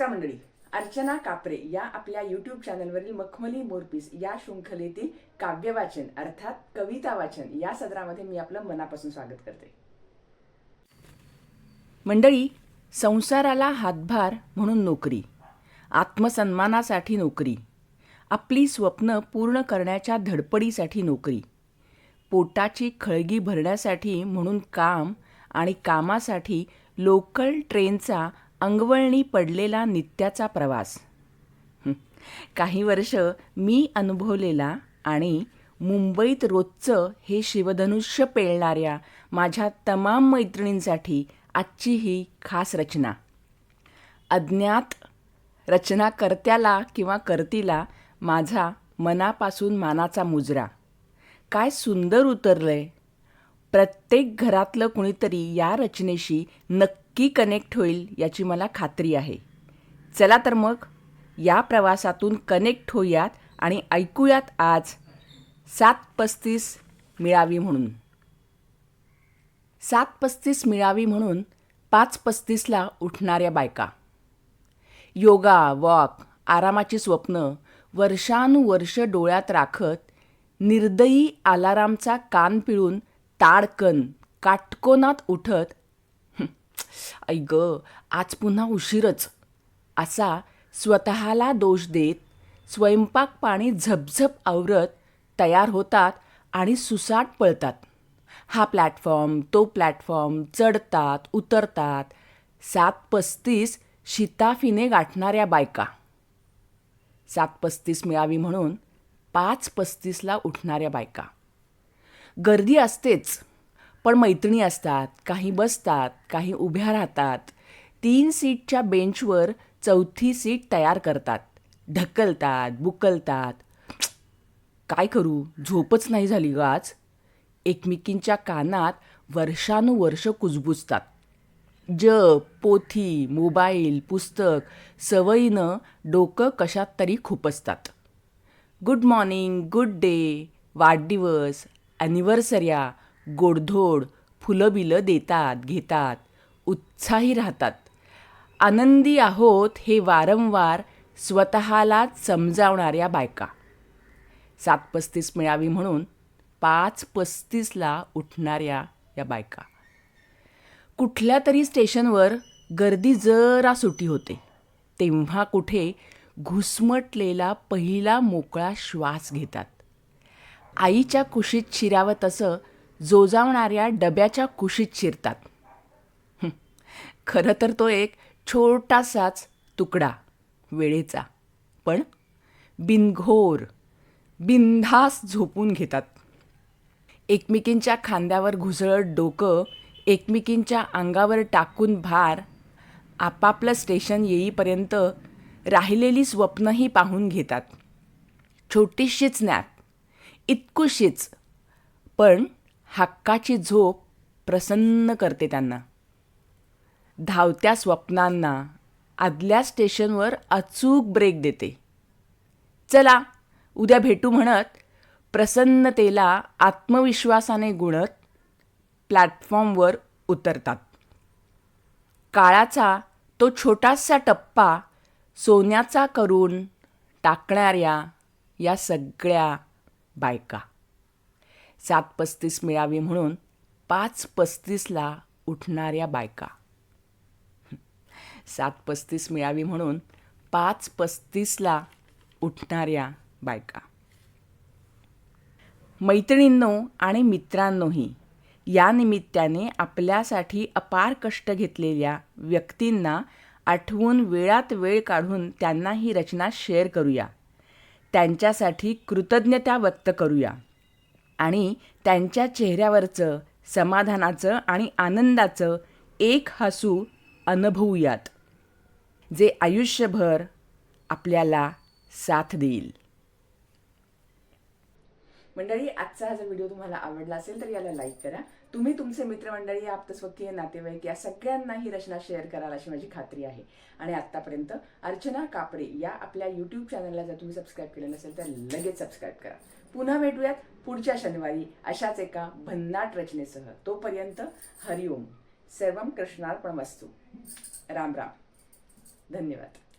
नमस्कार मंडळी. अर्चना कापरे या आपल्या यूट्यूब चॅनलवरील मखमली मोरपीस या शृंखलेतील काव्य वाचन अर्थात कविता वाचन या सदरामध्ये मी आपलं मनापासून स्वागत करते. मंडळी संसाराला हातभार म्हणून नोकरी आत्मसन्मानासाठी नोकरी आपली स्वप्न पूर्ण करण्याच्या धडपडीसाठी नोकरी पोटाची खळगी भरण्यासाठी म्हणून काम आणि कामासाठी लोकल ट्रेनचा अंगवळणी पडलेला नित्याचा प्रवास. काही वर्ष मी अनुभवलेला आणि मुंबईत रोजचं हे शिवधनुष्य पेलणाऱ्या माझ्या तमाम मैत्रिणींसाठी आजची ही खास रचना. अज्ञात रचनाकर्त्याला किंवा कर्तीला माझा मनापासून मानाचा मुजरा. काय सुंदर उतरलंय. प्रत्येक घरातलं कुणीतरी या रचनेशी नक्की कनेक्ट होईल याची मला खात्री आहे. चला तर मग या प्रवासातून कनेक्ट होऊयात आणि ऐकूयात आज सात पस्तीस मिळावी म्हणून. सात पस्तीस मिळावी म्हणून पाच पस्तीसला उठणाऱ्या बायका. योगा वॉक आरामाची स्वप्न वर्षानुवर्ष डोळ्यात राखत निर्दयी आलारामचा कान पिळून ताडकन काटकोनात उठत "हं, आज पुन्हा उशीरच. असा स्वतःला दोष देत स्वयंपाक पाणी झपझप आवरत तयार होतात आणि सुसाट पळतात. हा प्लॅटफॉर्म तो प्लॅटफॉर्म चढतात उतरतात. सात पस्तीस शिताफीने गाठणाऱ्या बायका. सात पस्तीस मिळावी म्हणून पाच पस्तीसला उठणाऱ्या बायका. गर्दी असतेच. पण मैत्रिणी असतात काही बसतात काही उभ्या राहतात. तीन सीटच्या बेंचवर चौथी सीट तयार करतात. ढकलतात बुकलतात. काय करू? झोपच नाही झाली ग आज. एकमेकींच्या कानात वर्षानुवर्ष कुजबुजतात. जप पोथी मोबाईल पुस्तक सवयीनं डोकं कशात तरी खुपसतात. गुड मॉर्निंग गुड डे वाढदिवस ॲनिव्हर्सऱ्या गोडधोड फुलं बिलं देतात घेतात उत्साही राहतात. आनंदी आहोत हे वारंवार स्वतःलाच समजावणाऱ्या बायका. सात पस्तीस मिळावी म्हणून पाच पस्तीसला उठणाऱ्या या बायका. कुठल्या तरी स्टेशनवर गर्दी जरा सुटी होते. तेव्हा कुठे घुसमटलेला पहिला मोकळा श्वास घेतात. आईच्या कुशीत शिरावं तसं जोजावणाऱ्या डब्याच्या कुशीत शिरतात. खरं तर तो एक छोटासाच तुकडा वेळेचा पण बिनघोर बिनधास झोपून घेतात. एकमेकींच्या खांद्यावर घुसळत डोकं एकमेकींच्या अंगावर टाकून भार आपापलं स्टेशन येईपर्यंत राहिलेली स्वप्नही पाहून घेतात. छोटीशीच नॅप इतकुशीच पण हक्काची झोप प्रसन्न करते त्यांना. धावत्या स्वप्नांना आदल्या स्टेशनवर अचूक ब्रेक देते. चला उद्या भेटू म्हणत प्रसन्नतेला आत्मविश्वासाने गुणत प्लॅटफॉर्मवर उतरतात. काळाचा तो छोटासा टप्पा सोन्याचा करून टाकणाऱ्या या सगळ्या बायका. सात पस्तीस मिळावी म्हणून पाच पस्तीसला उठणाऱ्या बायका. सात पस्तीस मिळावी म्हणून पाच पस्तीसला उठणाऱ्या बायका. मैत्रिणींनो आणि मित्रांनोही या निमित्ताने आपल्यासाठी अपार कष्ट घेतलेल्या व्यक्तींना आठवून वेळात वेळ काढून त्यांना ही रचना शेअर करूया. त्यांच्यासाठी कृतज्ञता व्यक्त करूया. आणि त्यांच्या चेहऱ्यावरचं समाधानाचं आणि आनंदाचं एक हसू अनुभवूयात जे आयुष्यभर आपल्याला साथ देईल. मंडळी आजचा हा जर व्हिडिओ तुम्हाला आवडला असेल तर याला लाईक करा. तुम्ही तुमचे मित्रमंडळी आप्तस्वकीय नातेवाईक या सगळ्यांना ही रचना शेअर कराल अशी माझी खात्री आहे. आणि आत्तापर्यंत अर्चना कापडे या आपल्या यूट्यूब चॅनलला जर तुम्ही सबस्क्राईब केलं नसेल तर लगेच सबस्क्राईब करा. पुन्हा भेटूयात पुढच्या शनिवारी अशाच एका भन्नाट रचनेसह. तोपर्यंत हरिओम. सर्वम कृष्णार्पण वस्तू राम राम. धन्यवाद.